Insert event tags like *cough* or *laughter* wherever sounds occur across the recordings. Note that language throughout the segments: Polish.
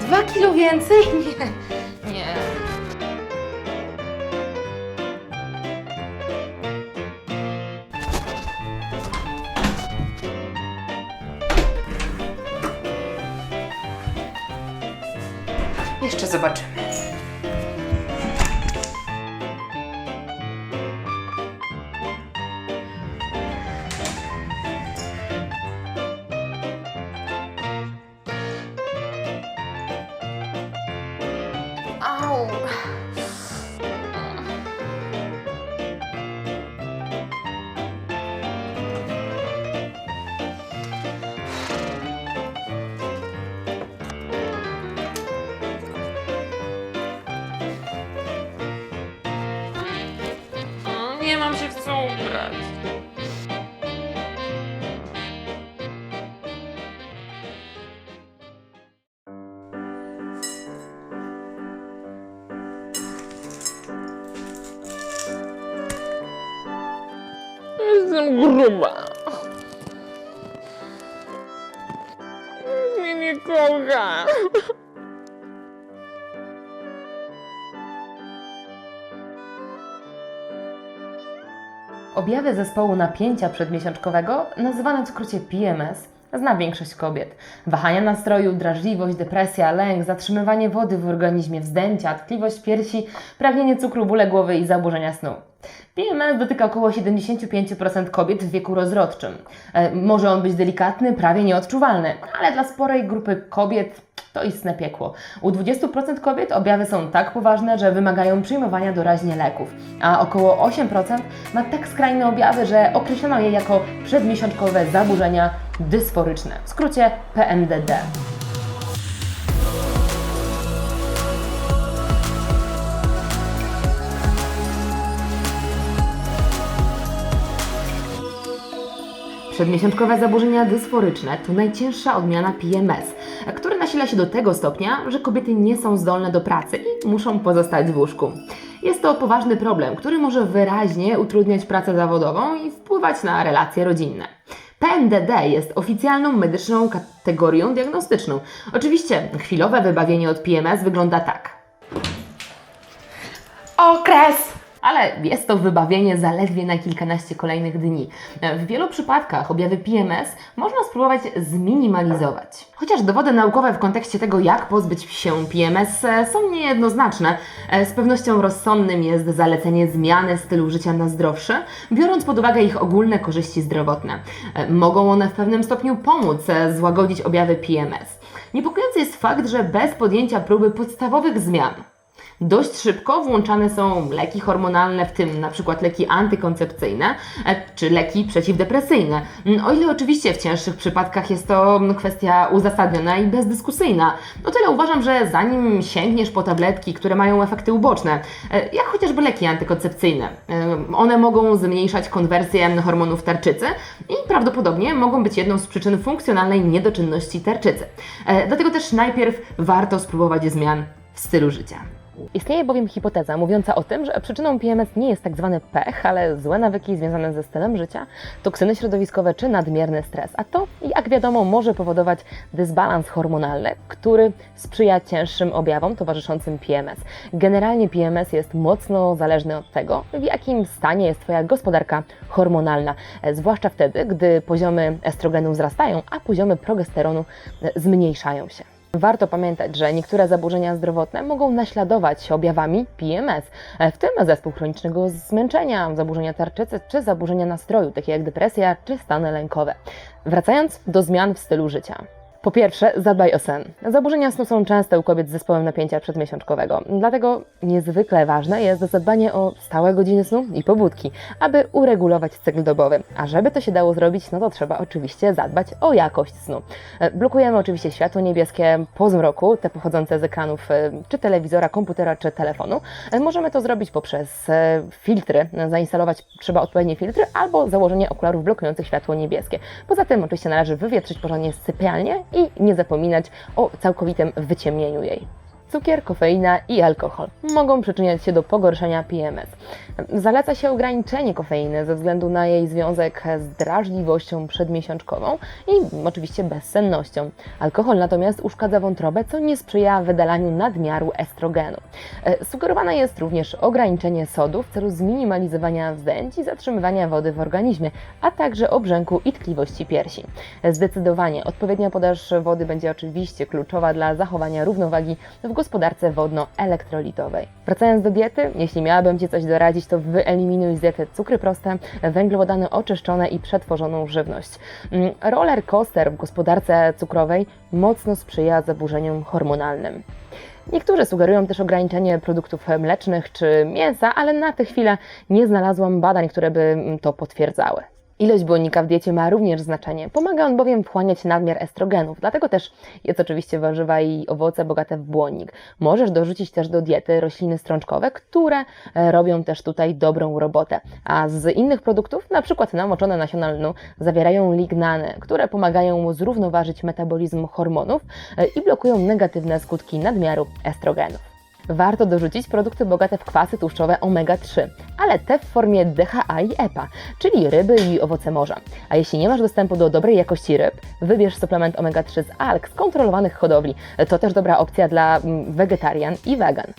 Dwa kilo więcej? *laughs* Nie. Nie mam się w co ubrać. Jestem gruba. Mnie nie kocha. Objawy zespołu napięcia przedmiesiączkowego, nazywane w skrócie PMS, zna większość kobiet. Wahania nastroju, drażliwość, depresja, lęk, zatrzymywanie wody w organizmie, wzdęcia, tkliwość piersi, pragnienie cukru, bóle głowy i zaburzenia snu. PMS dotyka około 75% kobiet w wieku rozrodczym. E, Może on być delikatny, prawie nieodczuwalny, ale dla sporej grupy kobiet to istne piekło. U 20% kobiet objawy są tak poważne, że wymagają przyjmowania doraźnie leków, a około 8% ma tak skrajne objawy, że określono je jako przedmiesiączkowe zaburzenia dysforyczne, w skrócie PMDD. Przedmiesiączkowe zaburzenia dysforyczne to najcięższa odmiana PMS, który nasila się do tego stopnia, że kobiety nie są zdolne do pracy i muszą pozostać w łóżku. Jest to poważny problem, który może wyraźnie utrudniać pracę zawodową i wpływać na relacje rodzinne. PMDD jest oficjalną medyczną kategorią diagnostyczną. Oczywiście chwilowe wybawienie od PMS wygląda tak. Okres! Ale jest to wybawienie zaledwie na kilkanaście kolejnych dni. W wielu przypadkach objawy PMS można spróbować zminimalizować. Chociaż dowody naukowe w kontekście tego, jak pozbyć się PMS, e, są niejednoznaczne, e, z pewnością rozsądnym jest zalecenie zmiany stylu życia na zdrowszy, biorąc pod uwagę ich ogólne korzyści zdrowotne. E, Mogą one w pewnym stopniu pomóc złagodzić objawy PMS. Niepokojący jest fakt, że bez podjęcia próby podstawowych zmian Dość szybko włączane są leki hormonalne, w tym na przykład leki antykoncepcyjne e, czy leki przeciwdepresyjne. Mm, O ile oczywiście w cięższych przypadkach jest to mm, kwestia uzasadniona i bezdyskusyjna, o tyle uważam, że zanim sięgniesz po tabletki, które mają efekty uboczne, e, jak chociażby leki antykoncepcyjne, e, one mogą zmniejszać konwersję hormonów tarczycy i prawdopodobnie mogą być jedną z przyczyn funkcjonalnej niedoczynności tarczycy. Dlatego też najpierw warto spróbować zmian w stylu życia. Istnieje bowiem hipoteza mówiąca o tym, że przyczyną PMS nie jest tak zwany pech, ale złe nawyki związane ze stylem życia, toksyny środowiskowe czy nadmierny stres. A to, jak wiadomo, może powodować dysbalans hormonalny, który sprzyja cięższym objawom towarzyszącym PMS. Generalnie PMS jest mocno zależny od tego, w jakim stanie jest Twoja gospodarka hormonalna, zwłaszcza wtedy, gdy poziomy estrogenu wzrastają, a poziomy progesteronu zmniejszają się. Warto pamiętać, że niektóre zaburzenia zdrowotne mogą naśladować objawami PMS, e, w tym zespół chronicznego zmęczenia, zaburzenia tarczycy czy zaburzenia nastroju, takie jak depresja czy stany lękowe. Wracając do zmian w stylu życia. Po pierwsze, zadbaj o sen. Zaburzenia snu są częste u kobiet z zespołem napięcia przedmiesiączkowego, dlatego niezwykle ważne jest zadbanie o stałe godziny snu i pobudki, aby uregulować cykl dobowy. A żeby to się dało zrobić, no to trzeba oczywiście zadbać o jakość snu. E, Blokujemy oczywiście światło niebieskie po zmroku, te pochodzące z ekranów e, czy telewizora, komputera czy telefonu. E, Możemy to zrobić poprzez filtry, zainstalować trzeba odpowiednie filtry albo założenie okularów blokujących światło niebieskie. Poza tym oczywiście należy wywietrzyć porządnie sypialnię i nie zapominać o całkowitym wyciemnieniu jej. Cukier, kofeina i alkohol mogą przyczyniać się do pogorszenia PMS. Zaleca się ograniczenie kofeiny ze względu na jej związek z drażliwością przedmiesiączkową i oczywiście bezsennością. Alkohol natomiast uszkadza wątrobę, co nie sprzyja wydalaniu nadmiaru estrogenu. E, Sugerowane jest również ograniczenie sodu w celu zminimalizowania wzdęć i zatrzymywania wody w organizmie, a także obrzęku i tkliwości piersi. Zdecydowanie odpowiednia podaż wody będzie oczywiście kluczowa dla zachowania równowagi w gospodarce wodno-elektrolitowej. Wracając do diety, jeśli miałabym Ci coś doradzić, to wyeliminuj z diety cukry proste, węglowodany oczyszczone i przetworzoną żywność. Mm, Roller coaster w gospodarce cukrowej mocno sprzyja zaburzeniom hormonalnym. Niektórzy sugerują też ograniczenie produktów mlecznych czy mięsa, ale na tę chwilę nie znalazłam badań, które by mm, to potwierdzały. Ilość błonnika w diecie ma również znaczenie. Pomaga on bowiem wchłaniać nadmiar estrogenów, dlatego też jedz oczywiście warzywa i owoce bogate w błonnik. Możesz dorzucić też do diety rośliny strączkowe, które e, robią też tutaj dobrą robotę. A z innych produktów, na przykład namoczone nasiona lnu, zawierają lignany, które pomagają zrównoważyć metabolizm hormonów e, i blokują negatywne skutki nadmiaru estrogenów. Warto dorzucić produkty bogate w kwasy tłuszczowe omega-3, ale te w formie DHA i EPA, czyli ryby i owoce morza. A jeśli nie masz dostępu do dobrej jakości ryb, wybierz suplement omega-3 z alg z kontrolowanych hodowli. To też dobra opcja dla mm, wegetarian i wegan.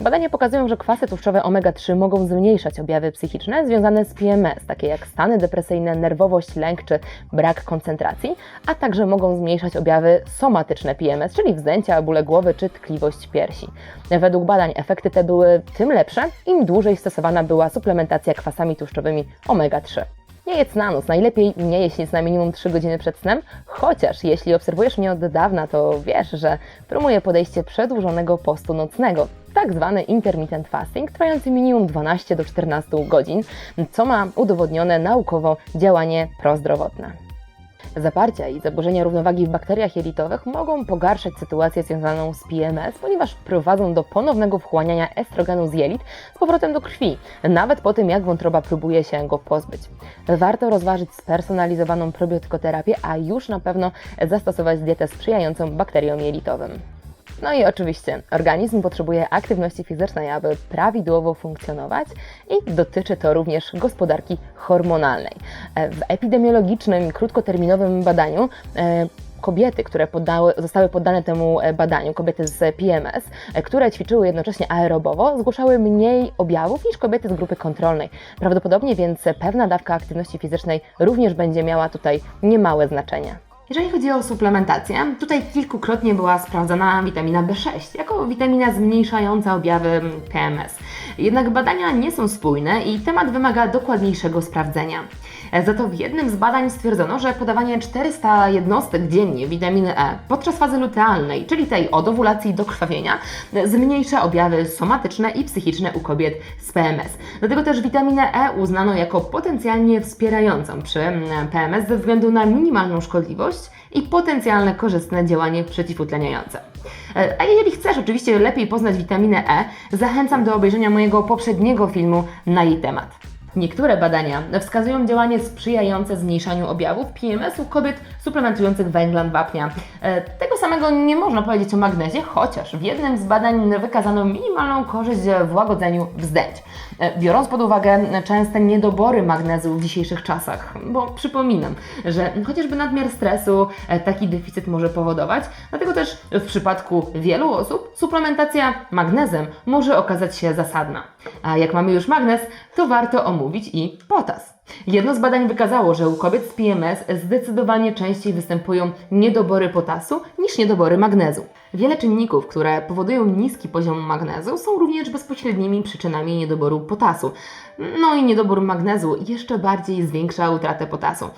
Badania pokazują, że kwasy tłuszczowe omega-3 mogą zmniejszać objawy psychiczne związane z PMS, takie jak stany depresyjne, nerwowość, lęk czy brak koncentracji, a także mogą zmniejszać objawy somatyczne PMS, czyli wzdęcia, bóle głowy czy tkliwość piersi. Według badań efekty te były tym lepsze, im dłużej stosowana była suplementacja kwasami tłuszczowymi omega-3. Nie jedz na noc, najlepiej nie jeść nic na minimum 3 godziny przed snem, chociaż jeśli obserwujesz mnie od dawna, to wiesz, że promuję podejście przedłużonego postu nocnego, tak zwany intermittent fasting, trwający minimum 12 do 14 godzin, co ma udowodnione naukowo działanie prozdrowotne. Zaparcia i zaburzenia równowagi w bakteriach jelitowych mogą pogarszać sytuację związaną z PMS, ponieważ prowadzą do ponownego wchłaniania estrogenu z jelit z powrotem do krwi, nawet po tym jak wątroba próbuje się go pozbyć. Warto rozważyć spersonalizowaną probiotykoterapię, a już na pewno zastosować dietę sprzyjającą bakteriom jelitowym. No i oczywiście organizm potrzebuje aktywności fizycznej, aby prawidłowo funkcjonować i dotyczy to również gospodarki hormonalnej. E, W epidemiologicznym krótkoterminowym badaniu e, kobiety, które poddały, zostały poddane temu e, badaniu, kobiety z PMS, które ćwiczyły jednocześnie aerobowo, zgłaszały mniej objawów niż kobiety z grupy kontrolnej. Prawdopodobnie więc pewna dawka aktywności fizycznej również będzie miała tutaj niemałe znaczenie. Jeżeli chodzi o suplementację, tutaj kilkukrotnie była sprawdzana witamina B6 jako witamina zmniejszająca objawy PMS. Jednak badania nie są spójne i temat wymaga dokładniejszego sprawdzenia. Za to w jednym z badań stwierdzono, że podawanie 400 jednostek dziennie witaminy E podczas fazy lutealnej, czyli tej od owulacji do krwawienia, zmniejsza objawy somatyczne i psychiczne u kobiet z PMS. Dlatego też witaminę E uznano jako potencjalnie wspierającą przy PMS ze względu na minimalną szkodliwość i potencjalne korzystne działanie przeciwutleniające. E, A jeżeli chcesz oczywiście lepiej poznać witaminę E, zachęcam do obejrzenia mojego poprzedniego filmu na jej temat. Niektóre badania wskazują działanie sprzyjające zmniejszaniu objawów PMS u kobiet suplementujących węglan wapnia. E, Tego samego nie można powiedzieć o magnezie, chociaż w jednym z badań wykazano minimalną korzyść w łagodzeniu wzdęć. E, Biorąc pod uwagę częste niedobory magnezu w dzisiejszych czasach, bo przypominam, że chociażby nadmiar stresu e, taki deficyt może powodować, dlatego też w przypadku wielu osób suplementacja magnezem może okazać się zasadna. A jak mamy już magnez, to warto omówić i potas. Jedno z badań wykazało, że u kobiet z PMS zdecydowanie częściej występują niedobory potasu niż niedobory magnezu. Wiele czynników, które powodują niski poziom magnezu, są również bezpośrednimi przyczynami niedoboru potasu. No i niedobór magnezu jeszcze bardziej zwiększa utratę potasu.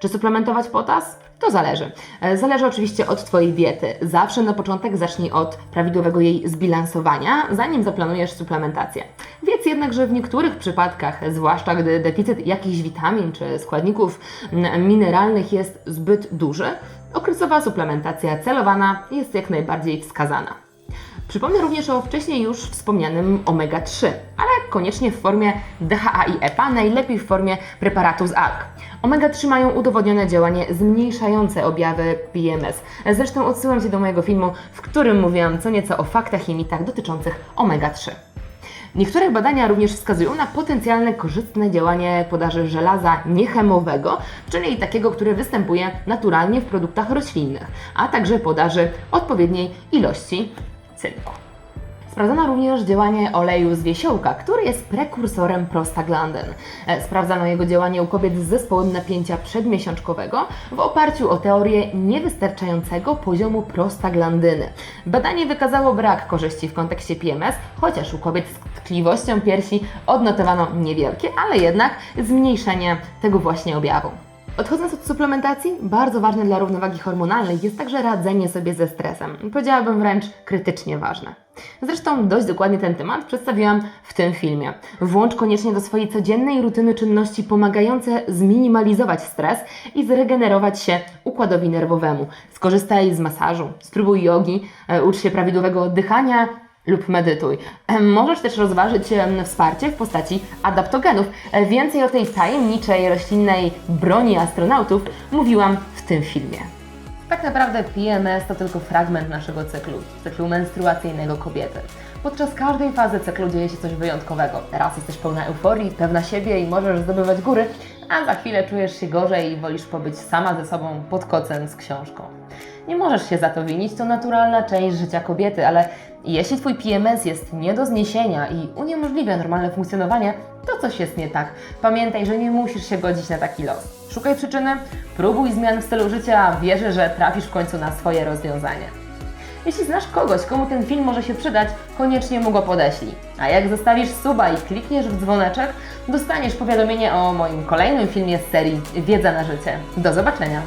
Czy suplementować potas? To zależy. E, Zależy oczywiście od Twojej diety. Zawsze na początek zacznij od prawidłowego jej zbilansowania, zanim zaplanujesz suplementację. Wiedz jednak, że w niektórych przypadkach, zwłaszcza gdy deficyt jakichś witamin czy składników mineralnych jest zbyt duży, okresowa suplementacja celowana jest jak najbardziej wskazana. Przypomnę również o wcześniej już wspomnianym omega-3, ale koniecznie w formie DHA i EPA, najlepiej w formie preparatu z alg. Omega-3 mają udowodnione działanie zmniejszające objawy PMS. Zresztą odsyłam Cię do mojego filmu, w którym mówiłam co nieco o faktach i mitach dotyczących omega-3. Niektóre badania również wskazują na potencjalne korzystne działanie podaży żelaza niechemowego, czyli takiego, które występuje naturalnie w produktach roślinnych, a także podaży odpowiedniej ilości cynku. Sprawdzono również działanie oleju z wiesiołka, który jest prekursorem prostaglandyn. E, Sprawdzano jego działanie u kobiet z zespołem napięcia przedmiesiączkowego w oparciu o teorię niewystarczającego poziomu prostaglandyny. Badanie wykazało brak korzyści w kontekście PMS, chociaż u kobiet z tkliwością piersi odnotowano niewielkie, ale jednak zmniejszenie tego właśnie objawu. Odchodząc od suplementacji, bardzo ważne dla równowagi hormonalnej jest także radzenie sobie ze stresem. Powiedziałabym wręcz krytycznie ważne. Zresztą dość dokładnie ten temat przedstawiłam w tym filmie. Włącz koniecznie do swojej codziennej rutyny czynności pomagające zminimalizować stres i zregenerować się układowi nerwowemu. Skorzystaj z masażu, spróbuj jogi, e, ucz się prawidłowego oddychania, lub medytuj. Możesz też rozważyć wsparcie w postaci adaptogenów. E, Więcej o tej tajemniczej roślinnej broni astronautów mówiłam w tym filmie. Tak naprawdę PMS to tylko fragment naszego cyklu, cyklu menstruacyjnego kobiety. Podczas każdej fazy cyklu dzieje się coś wyjątkowego. Raz jesteś pełna euforii, pewna siebie i możesz zdobywać góry, a za chwilę czujesz się gorzej i wolisz pobyć sama ze sobą pod kocem z książką. Nie możesz się za to winić, to naturalna część życia kobiety, ale jeśli Twój PMS jest nie do zniesienia i uniemożliwia normalne funkcjonowanie, to coś jest nie tak. Pamiętaj, że nie musisz się godzić na taki los. Szukaj przyczyny, próbuj zmian w stylu życia, wierzę, że trafisz w końcu na swoje rozwiązanie. Jeśli znasz kogoś, komu ten film może się przydać, koniecznie mu go podeślij. A jak zostawisz suba i klikniesz w dzwoneczek, dostaniesz powiadomienie o moim kolejnym filmie z serii Wiedza na życie. Do zobaczenia!